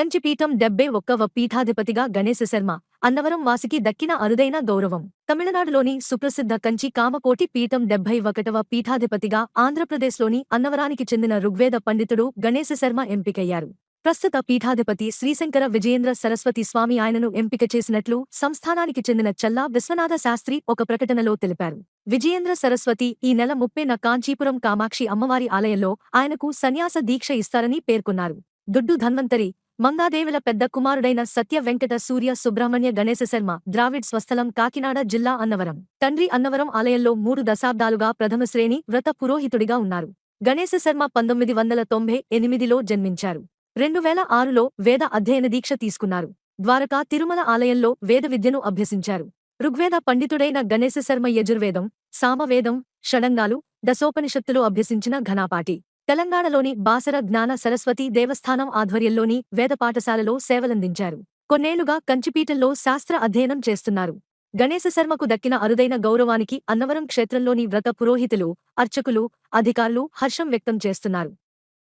కంచిపీఠం డెబ్బై ఒక్కవ పీఠాధిపతిగా గణేశ శర్మ అన్నవరం వాసికి దక్కిన అరుదైన గౌరవం. తమిళనాడులోని సుప్రసిద్ధ కంచి కామకోటి పీఠం డెబ్బై ఒకటవ పీఠాధిపతిగా ఆంధ్రప్రదేశ్లోని అన్నవరానికి చెందిన ఋగ్వేద పండితుడు గణేశ శర్మ ఎంపికయ్యారు. ప్రస్తుత పీఠాధిపతి శ్రీశంకర విజయేంద్ర సరస్వతి స్వామి ఆయనను ఎంపిక చేసినట్లు సంస్థానానికి చెందిన చల్లా విశ్వనాథ శాస్త్రి ఒక ప్రకటనలో తెలిపారు. విజయేంద్ర సరస్వతి ఈ నెల ముప్పైన కాంచీపురం కామాక్షి అమ్మవారి ఆలయంలో ఆయనకు సన్యాస దీక్ష ఇస్తారని పేర్కొన్నారు. దుడ్డు ధన్వంతరి మంగాదేవుల పెద్ద కుమారుడైన సత్య వెంకట సూర్య సుబ్రహ్మణ్య గణేశ శర్మ ద్రావిడ్ స్వస్థలం కాకినాడ జిల్లా అన్నవరం. తండ్రి అన్నవరం ఆలయంలో మూడు దశాబ్దాలుగా ప్రథమ శ్రేణి వ్రత పురోహితుడిగా ఉన్నారు. గణేశ శర్మ పంతొమ్మిది వందల తొంభై ఎనిమిదిలో జన్మించారు. రెండు వేల ఆరులో వేద అధ్యయన దీక్ష తీసుకున్నారు. ద్వారకా తిరుమల ఆలయంలో వేద విద్యను అభ్యసించారు. ఋగ్వేద పండితుడైన గణేశ శర్మ యజుర్వేదం సామవేదం షడంగాలు దశోపనిషత్తులు అభ్యసించిన ఘనాపాటి. తెలంగాణలోని బాసర జ్ఞాన సరస్వతి దేవస్థానం ఆధ్వర్యంలోని వేద పాఠశాలలో సేవలందించారు. కొన్నేళ్ళుగా కంచిపీఠంలో శాస్త్ర అధ్యయనం చేస్తున్నారు. గణేశశర్మకు దక్కిన అరుదైన గౌరవానికి అన్నవరం క్షేత్రంలోని వ్రత పురోహితులు అర్చకులు అధికారులు హర్షం వ్యక్తం చేస్తున్నారు.